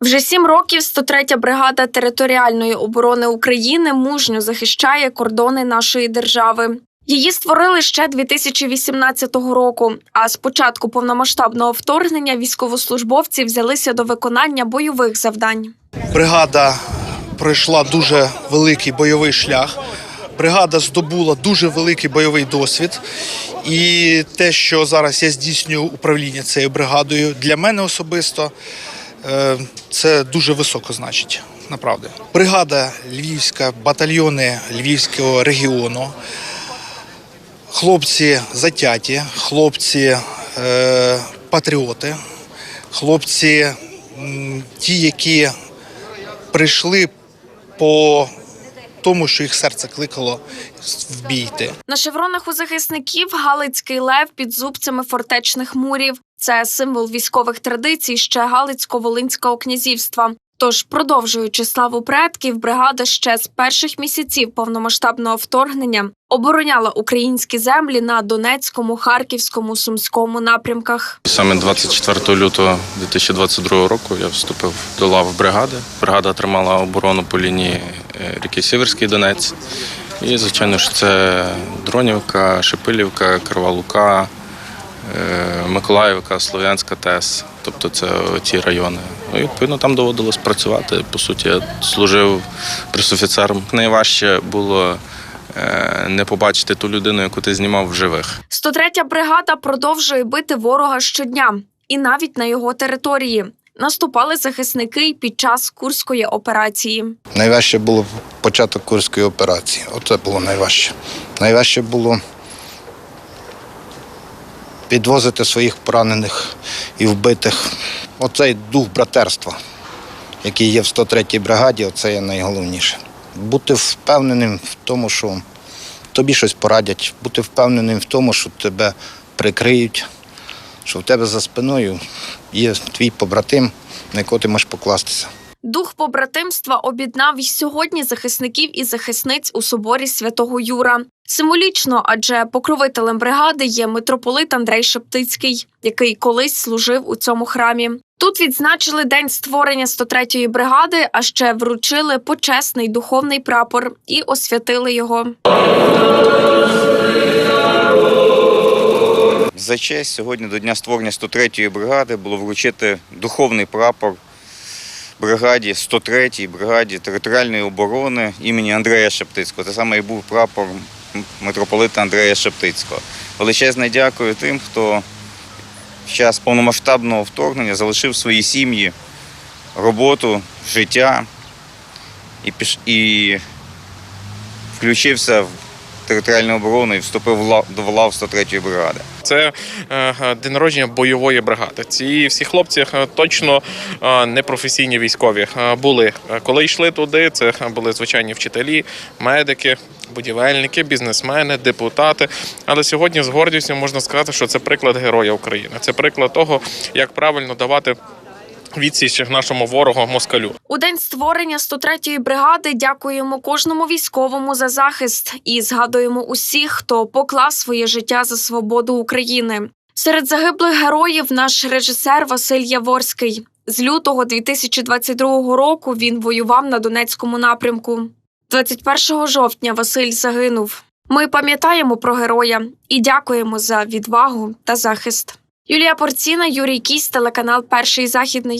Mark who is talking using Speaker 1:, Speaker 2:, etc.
Speaker 1: Вже сім років 103-я бригада територіальної оборони України мужньо захищає кордони нашої держави. Її створили ще 2018 року. А з початку повномасштабного вторгнення військовослужбовці взялися до виконання бойових завдань.
Speaker 2: Бригада пройшла дуже великий бойовий шлях. Бригада здобула дуже великий бойовий досвід. І те, що зараз я здійснюю управління цією бригадою, для мене особисто це дуже високо значить. направди. Бригада Львівська, батальйони Львівського регіону. Хлопці затяті, хлопці е, патріоти, хлопці ті, які прийшли по тому, що їх серце кликало в бій йти.
Speaker 1: На шевронах у захисників Галицький лев під зубцями фортечних мурів. Це символ військових традицій ще Галицько-Волинського князівства. Тож, продовжуючи славу предків, бригада ще з перших місяців повномасштабного вторгнення обороняла українські землі на Донецькому, Харківському, Сумському напрямках.
Speaker 3: Саме 24 лютого 2022 року я вступив до лав бригади. Бригада тримала оборону по лінії ріки Сіверський Донець. І, звичайно ж, це Дронівка, Шепилівка, Крива Лука, е, Миколаївка, Слов'янська ТЕС. Тобто це ті райони. Ну, і, відповідно, там доводилось працювати. По суті, я служив пресофіцером. Найважче було е, не побачити ту людину, яку ти знімав в живих.
Speaker 1: 103-я бригада продовжує бити ворога щодня, і навіть на його території. Наступали захисники під час курської операції.
Speaker 4: Найважче було початок курської операції. Оце було найважче. Найважче було підвозити своїх поранених і вбитих. Оцей дух братерства, який є в 103-й бригаді, оце є найголовніше. Бути впевненим в тому, що тобі щось порадять, бути впевненим в тому, що тебе прикриють, що в тебе за спиною є твій побратим, на якого ти можеш покластися.
Speaker 1: Дух побратимства об'єднав й сьогодні захисників і захисниць у соборі святого Юра. Символічно, адже покровителем бригади є митрополит Андрей Шептицький, який колись служив у цьому храмі. Тут відзначили день створення 103-ї бригади, а ще вручили почесний духовний прапор і освятили його.
Speaker 5: За честь сьогодні до дня створення 103-ї бригади було вручити духовний прапор бригаді 103-й бригаді територіальної оборони імені Андрея Шептицького. Це саме і був прапор митрополита Андрея Шептицького. Величезне дякую тим, хто в час повномасштабного вторгнення залишив свої сім'ї, роботу, життя і, піш... і включився в територіальну оборону і вступив до лав 103-ї бригади.
Speaker 6: Це е, день народження бойової бригади. Ці всі хлопці е, точно е, не професійні військові були. Коли йшли туди, це були звичайні вчителі, медики, будівельники, бізнесмени, депутати. Але сьогодні з гордістю можна сказати, що це приклад героя України. Це приклад того, як правильно давати відсіч нашому ворогу москалю.
Speaker 1: У день створення 103-ї бригади дякуємо кожному військовому за захист і згадуємо усіх, хто поклав своє життя за свободу України. Серед загиблих героїв наш режисер Василь Яворський. З лютого 2022 року він воював на Донецькому напрямку. 21 жовтня Василь загинув. Ми пам'ятаємо про героя і дякуємо за відвагу та захист. Юлія Порціна, Юрій Кісь, телеканал Перший західний.